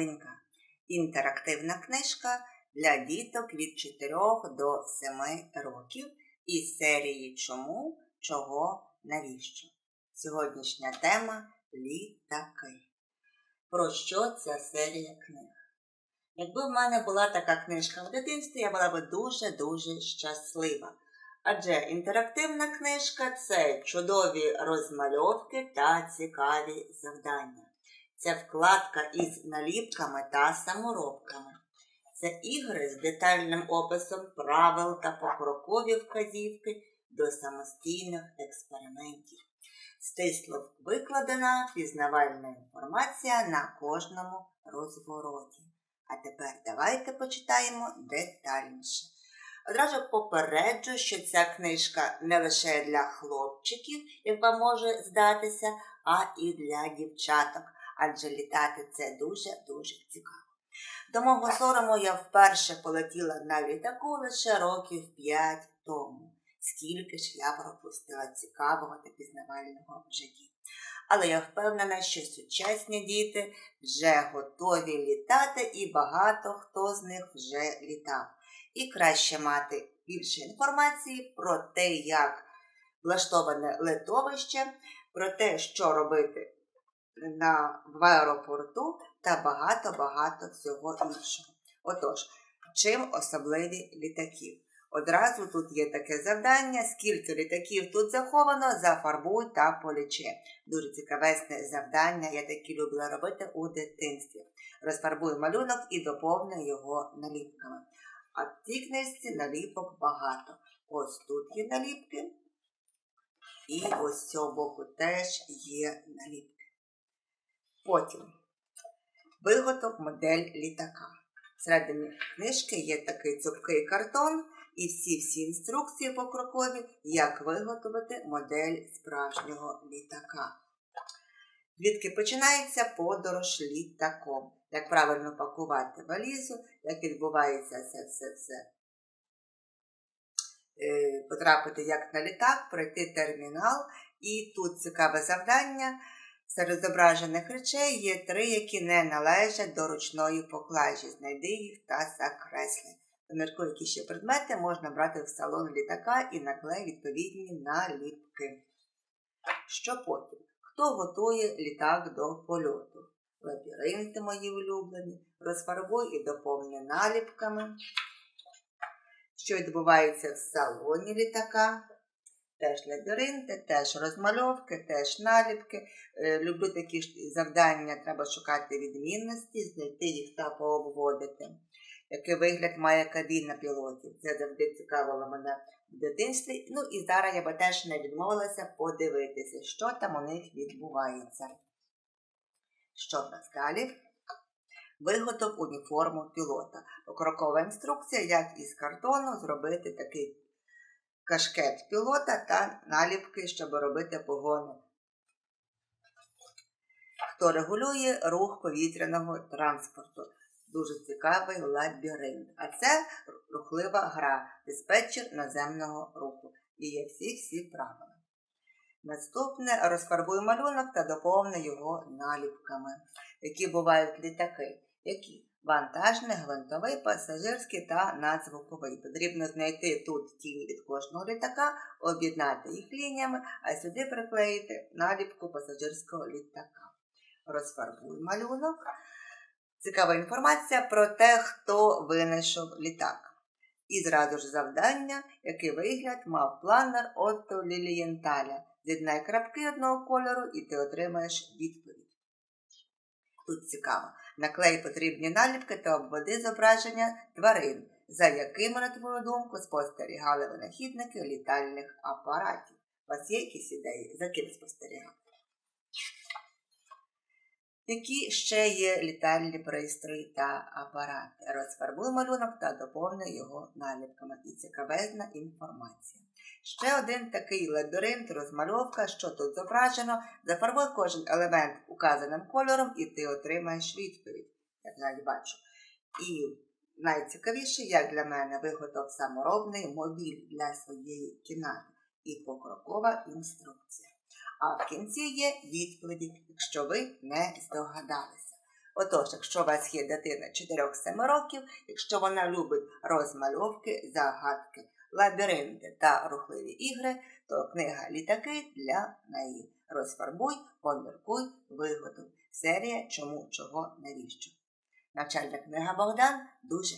новинка. Інтерактивна книжка для діток від 4 до 7 років із серії Чому, чого, навіщо. Сьогоднішня тема літаки. Про що ця серія книг? Якби в мене була така книжка в дитинстві, я була би дуже-дуже щаслива. Адже інтерактивна книжка це чудові розмальовки та цікаві завдання. Це вкладка із наліпками та саморобками. Це ігри з детальним описом правил та покрокові вказівки до самостійних експериментів. Стисло викладена пізнавальна інформація на кожному розвороті. А тепер давайте почитаємо детальніше. Одразу попереджу, що ця книжка не лише для хлопчиків, як вам може здатися, а і для дівчаток, адже літати це дуже-дуже цікаво. До мого сорому я вперше полетіла на літаку лише років п'ять тому, скільки ж я пропустила цікавого та пізнавального в житті. Але я впевнена, що сучасні діти вже готові літати і багато хто з них вже літав і краще мати більше інформації про те, як влаштоване литовище, про те, що робити на, в аеропорту та багато-багато всього іншого. Отож, чим особливі літаків? Одразу тут є таке завдання, скільки літаків тут заховано, зафарбуй та полічи. Дуже цікавесне завдання, я такі любила робити у дитинстві. Розфарбуй малюнок і доповни його наліпками. А в цій книжці наліпок багато. Ось тут є наліпки. І ось з цього боку теж є наліпки. Потім виготов модель літака. Всередині книжки є такий цупкий картон і всі-всі інструкції покрокові, як виготовити модель справжнього літака. Звідки починається подорож літаком як правильно пакувати валізу, як відбувається це все-все. Е, потрапити як на літак, пройти термінал. І тут цікаве завдання. Серед зображених речей є три, які не належать до ручної поклажі. Знайди їх та закресли. Помірку, які ще предмети можна брати в салон літака і наклей відповідні наліпки. Що потім? Хто готує літак до польоту? лабіринти мої улюблені, розфарбуй і доповни наліпками. Що відбувається в салоні літака. Теж лабіринти, теж розмальовки, теж наліпки. Е, люблю такі завдання, треба шукати відмінності, знайти їх та пообводити. Який вигляд має кабіна пілотів. Це завжди цікавило мене в дитинстві. Ну і зараз я би теж не відмовилася подивитися, що там у них відбувається. Що в нас далі? Виготов уніформу пілота. Покрокова інструкція, як із картону зробити такий кашкет пілота та наліпки, щоб робити погони. Хто регулює рух повітряного транспорту. Дуже цікавий лабіринт. А це рухлива гра, диспетчер наземного руху. І є всі-всі правила. Наступне розфарбуй малюнок та доповни його наліпками, які бувають літаки, які вантажний, гвинтовий, пасажирський та надзвуковий. Потрібно знайти тут тіні від кожного літака, об'єднати їх лініями, а сюди приклеїти наліпку пасажирського літака. Розфарбуй малюнок. Цікава інформація про те, хто винайшов літак. І зразу ж завдання, який вигляд мав планер Отто Лілієнталя. З'єднай крапки одного кольору і ти отримаєш відповідь. Тут цікаво. Наклей потрібні наліпки та обводи зображення тварин, за якими, на твою думку, спостерігали винахідники літальних апаратів. У вас є якісь ідеї, за ким спостерігати? Які ще є літальні пристрої та апарати? Розфарбуй малюнок та доповни його наліпками. І цікавезна інформація. Ще один такий лабіринт, розмальовка, що тут зображено. Зафарбуй кожен елемент указаним кольором, і ти отримаєш відповідь, як навіть бачу. І найцікавіше, як для мене, виготов саморобний мобіль для своєї кімнати і покрокова інструкція. А в кінці є відповіді, якщо ви не здогадалися. Отож, якщо у вас є дитина 4-7 років, якщо вона любить розмальовки, загадки, лабіринти та рухливі ігри, то книга Літаки для неї. Розфарбуй, поміркуй, виготуй. Серія Чому, чого, навіщо. Навчальна книга Богдан дуже